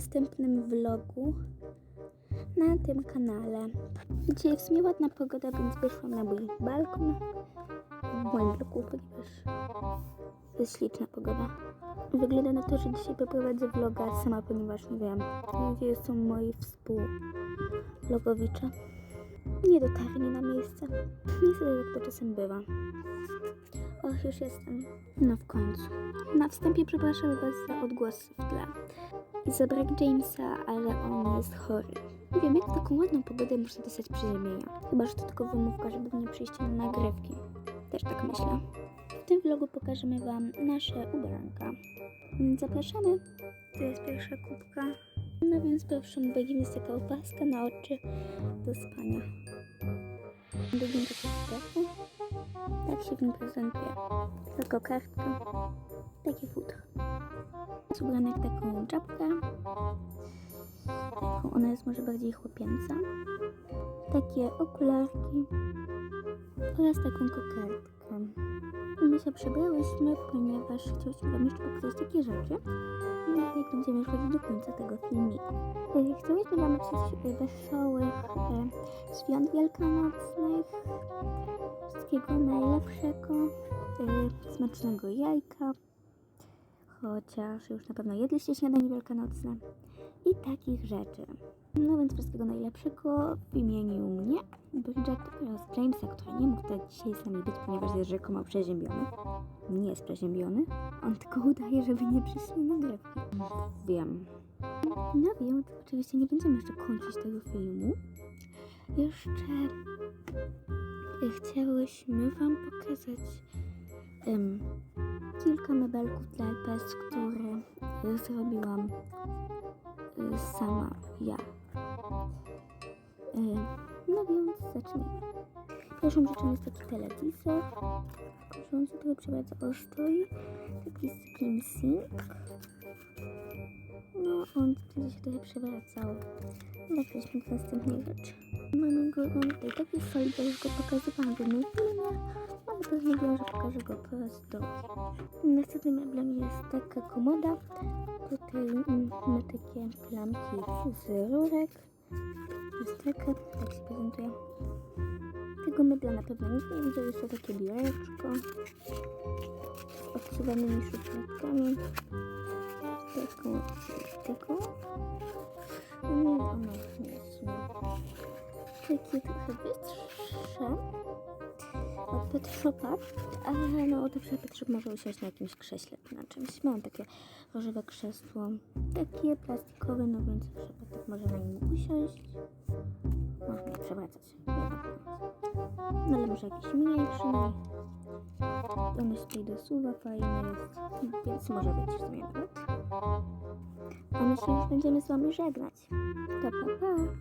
następnym vlogu na tym kanale. Dzisiaj w sumie ładna pogoda, więc wyszłam na mój balkon w moim bloku, ponieważ jest śliczna pogoda. Wygląda na to, że dzisiaj poprowadzę vloga sama, ponieważ nie wiem, gdzie są moi współvlogowicze. Nie dotarli na miejsce. Niestety tak to czasem bywa. Och, już jestem. No w końcu. Na wstępie przepraszam Was za odgłosy w tle za Jamesa, ale on jest chory. Nie wiem, jak taką ładną pogodę muszę dostać przeziębienia. Chyba, że to tylko wymówka, żeby nie przyjść na nagrywki. Też tak myślę. W tym vlogu pokażemy Wam nasze ubranka. Zapraszamy. To jest pierwsza kubka. No więc pierwszą bagiem jest taka opaska na oczy do spania. Drugim taki telefon. Tak się w nim prezentuje. Tylko kartka. Taki futro. Jest taką czapkę. Taką, ona jest może bardziej chłopięca. Takie okularki. Oraz taką kokardkę. My się przebrałyśmy, ponieważ chciałyśmy Wam jeszcze pokazać takie rzeczy. No jak będziemy już chodzić do końca tego filmiku. E, Chciałyśmy Wam życzyć e, wesołych e, świąt wielkanocnych. Wszystkiego najlepszego. Smacznego jajka. Chociaż już na pewno jedliście śniadanie wielkanocne. I takich rzeczy. No więc wszystkiego najlepszego w imieniu mnie, Bridget oraz Jamesa, który nie mógł tak dzisiaj z nami być, ponieważ jest rzekomo przeziębiony. Nie jest przeziębiony. On tylko udaje, żeby nie przyszły nagrywki. Wiem. No więc oczywiście nie będziemy jeszcze kończyć tego filmu. Jeszcze chciałyśmy Wam pokazać em, kilka mebelków dla LPS, które e, zrobiłam e, sama ja. E, No więc zacznijmy. Pierwszą rzeczą jest taki telewizor, rządzy, który przewadza ostrój, taki screen sync. No, on wtedy się trochę przewracał. Przejdźmy do następnej rzeczy. Mamy go, mam tutaj taki ja już go pokazywałam w jednym filmie, ale postanowiłam, że pokażę go po raz drugi. Następnym meblem jest taka komoda. Tutaj mm, ma takie klamki z rurek. Jest taka, tak się prezentuje. Tego mebla na pewno nikt nie widział. Jest to takie biureczko z odsuwanymi szufladkami. Taką, taką. No, ono nie jest takie trochę wyższe od Pet Shopa, ale no to Pet Shop może usiąść na jakimś krześle na czymś. Mam takie różowe krzesło, takie plastikowe, no więc Shop tak może na nim usiąść. Można nie przewracać. No ale może jakiś mniejszy, no on się tutaj dosuwa, fajny jest, więc może być w sumie nawet. A my się już będziemy z Wami żegnać. To pa pa!